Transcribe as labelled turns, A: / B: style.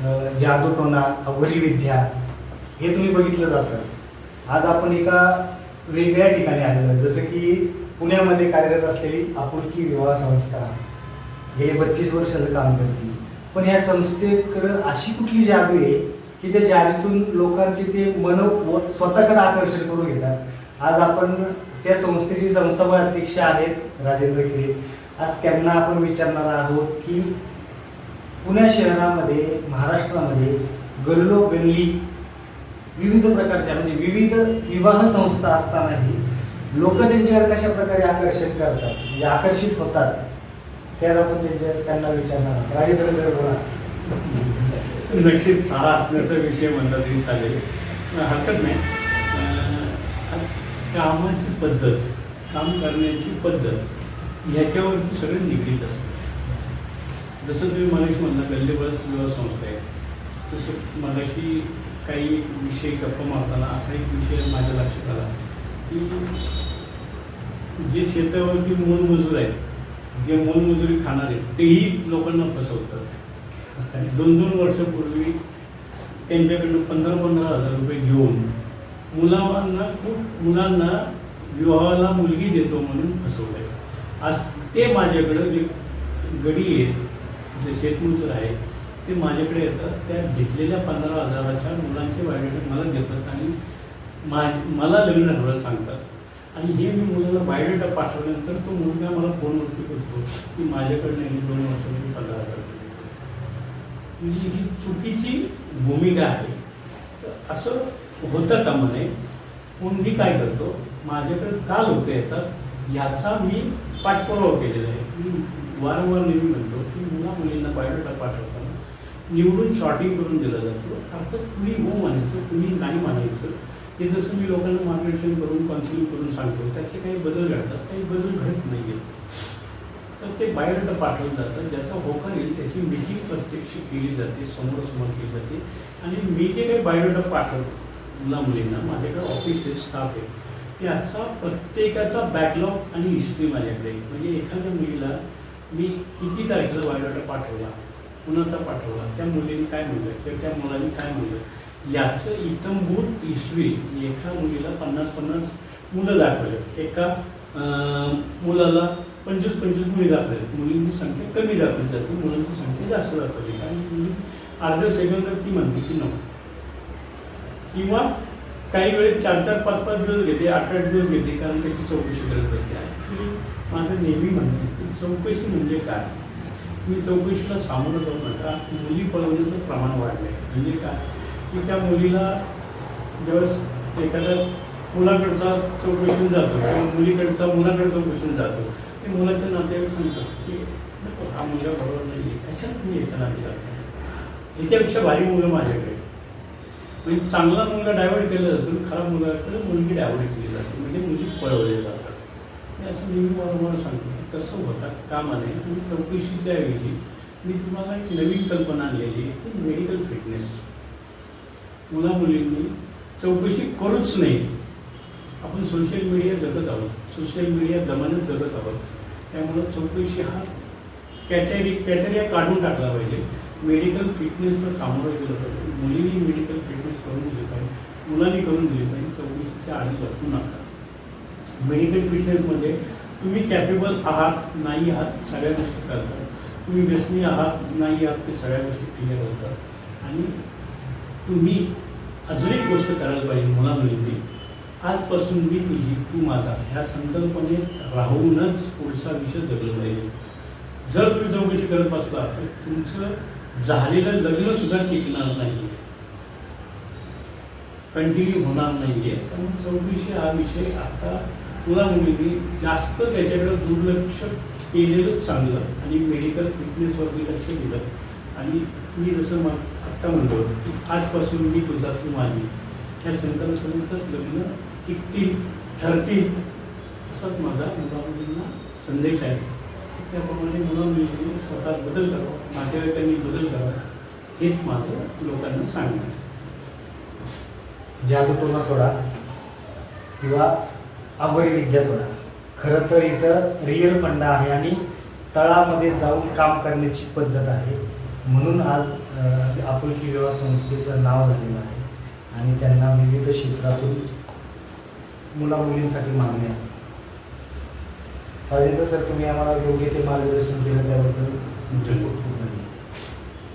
A: अं, जादूटोना अघोरी विद्या हे तुम्ही बघितलंच असाल. आज आपण एका वेगळ्या ठिकाणी आलेलो जसं की पुण्यामध्ये कार्यरत असलेली आपुलकी विवाह संस्था. गेले बत्तीस वर्ष काम करते. पण या संस्थेकडं अशी कुठली जादू आहे की त्या जादूतून लोकांचे ते मन व- स्वतःकडे आकर्षण करून घेतात? आज आपण त्या संस्थेची संस्थापक अध्यक्ष आहेत राजेंद्र खिरे. आज त्यांना आपण विचारणार आहोत की पुणे शहरामध्ये महाराष्ट्रामध्ये गल्लो गल्ली विविध प्रकारच्या म्हणजे विविध विवाह संस्था असतानाही लोक त्यांच्यावर कशा प्रकारे आकर्षित करतात म्हणजे आकर्षित होतात त्याला आपण त्यांच्या त्यांना विचारणार राजेंद्र जर बोला.
B: नक्कीच सारा असण्याचा विषय म्हणला तरी चालेल. हरकत नाही. आज कामाची पद्धत काम करण्याची पद्धत ह्याच्यावरती सगळं निगडीत असतं. जसं तुम्ही मगाशी म्हणला गल्लीबळ विवाह संस्था आहे तसं मगाशी काही एक विषय गप्पा मारताना असा एक विषय माझ्या लक्षात आला की जे शेतावरती मोलमजूर आहेत जे मोलमजुरी खाणारे तेही लोकांना फसवतात. आणि दोन दोन वर्षापूर्वी त्यांच्याकडनं पंधरा पंधरा हजार रुपये घेऊन मुलांना खूप मुलांना विवाहाला मुलगी देतो म्हणून फसवलंय. आज ते माझ्याकडं जे गडी आहेत जे शेतमजूर आहेत ते माझ्याकडे येतात. त्या घेतलेल्या पंधरा हजाराच्या मुलांचे बायोडेटा मला देतात आणि मा मला लग्न ठरवायला सांगतात. आणि हे मी मुलाला बायोडेटा पाठवल्यानंतर तो मुलगा मला फोनवरती करतो की माझ्याकडनं यांनी दोन वर्षांनी पंधरा हजार म्हणजे ही चुकीची भूमिका आहे. तर असं होतं का म्हणे? म्हणून काय करतो माझ्याकडे का लोक येतात याचा मी पाठपुरावा केलेला आहे. मी वारंवार नेहमी म्हणतो की मुला मुलींना बायोडेटा पाठवताना निवडून शॉर्टिंग करून दिलं जातो. अर्थात कुणी हो मानायचं कुणी नाही मानायचं हे जसं मी लोकांना मार्गदर्शन करून काउन्सिलिंग करून सांगतो त्यातले काही बदल घडतात काही बदल घडत नाही आहेत तर ते बायोडेटा पाठवलं जातं ज्याचा होकार येईल त्याची मीटिंग प्रत्यक्ष केली जाते समोरासमोर केली जाते. आणि मी जे काही बायोडेटा पाठवतो मुला मुलींना माझ्याकडे ऑफिस आहे स्टाफ आहे. त्याचा प्रत्येकाचा बॅकलॉग आणि हिस्ट्री माझ्याकडे म्हणजे एखाद्या मुलीला मी किती तारखेला बायोडाटा पाठवला? कुणाचा पाठवला? त्या मुलीने काय म्हणलं किंवा त्या मुलाने काय म्हणलं याचं इतंभूत हिस्ट्री एका मुलीला पन्नास पन्नास मुलं दाखवले एका मुलाला पंचवीस पंचवीस मुली दाखवल्या मुलींची संख्या कमी दाखवली जाते. मुलांची संख्या जास्त दाखवली. कारण मुली अर्ध्या सेकंदात ती म्हणते की नको. किंवा काही वेळेस चार चार पाच पाच दिवस घेते आठ आठ दिवस घेते कारण त्याची चौकशी करत असते ॲक्च्युली माझं नेहमी म्हणणं आहे की चौकशी म्हणजे काय? तुम्ही चौकशीला सामोरं जाऊ नका. मुली पळवण्याचं प्रमाण वाढलं आहे म्हणजे काय? की त्या मुलीला ज्यावेळेस एखाद्या मुलाकडचा चौकशी जातो किंवा मुलीकडचा मुलाकडे चौकशी जातो. ते मुलाच्या नातेवाईक सांगतात की नको हा मुलगा बरोबर नाही आहे कशाला तुम्ही याच्या नाते लागता याच्यापेक्षा भारी मुलं माझ्याकडे. म्हणजे चांगला मुलगा डायव्हर्ट केला जातो खराब मुलगा असतो तर मुलगी डायव्हर्ट केली जाते. म्हणजे मुली पळवल्या जातात. मी असं नेहमी वारंवार सांगतो. तसं होता कामा नये तुम्ही चौकशी ऐवजी मी तुम्हाला एक नवीन कल्पना आणलेली आहे की मेडिकल फिटनेस मुला मुलींनी चौकशी करूच नाही आपण सोशल मीडिया जगत आहोत. सोशल मीडिया जमान्यात जगत आहोत. त्यामुळं चौकशी हा कॅटेरी कॅटेरिया काढून टाकला पाहिजे. मेडिकल फिटनेसला सामोरं गेलं पाहिजे मुलींनी मेडिकल फिटनेस करून दिली पाहिजे. मुलांनी करून दिली पाहिजे. चौकशीच्या आधी बसू नका. मेडिकल फिटनेसमध्ये तुम्ही कॅपेबल आहात नाही आहात सगळ्या गोष्टी करतात. तुम्ही व्यसनी आहात नाही आहात ते सगळ्या गोष्टी क्लिअर होतात. आणि तुम्ही अजून एक गोष्ट करायला पाहिजे मुला मुलींनी. आजपासून मी तुझी तू माझा ह्या संकल्पनेत राहूनच पुढचा विषय जगलं पाहिजे. जर तुम्ही चौकशी करत बसला तर तुमचं झालेलं लग्नसुद्धा टिकणार नाही कंटिन्यू होणार नाही आहे कारण चौकशी हा विषय आता मुला मुलींनी जास्त त्याच्याकडे दुर्लक्ष केलेलं चांगलं. आणि मेडिकल फिटनेसवरती लक्ष दिलं. आणि मी जसं मग आत्ता म्हणतो की आजपासून मी तुझा तू माझी ह्या संकल्पनेतच लग्न टिकतील ठरतील असाच माझा मुला मुलींना संदेश आहे. त्याप्रमाणे मुला मुलींनी स्वतः बदल करावा नातेवाईकांनी बदल करावा हेच माझं लोकांना सांगणं
A: जागृतोला सोडा किंवा अघोरी विद्या सोडा. खरं तर इथं रिअल फंड आहे आणि तळामध्ये जाऊन काम करण्याची पद्धत आहे. म्हणून आज आपुलकी विवाह संस्थेचं नाव झालेलं आहे. आणि त्यांना विविध क्षेत्रातून मुलामुलींसाठी मागणी आहे राजेंद्र सर तुम्ही आम्हाला योग्य ते मार्गदर्शन केलं त्याबद्दल खूप खूप धन्यवाद.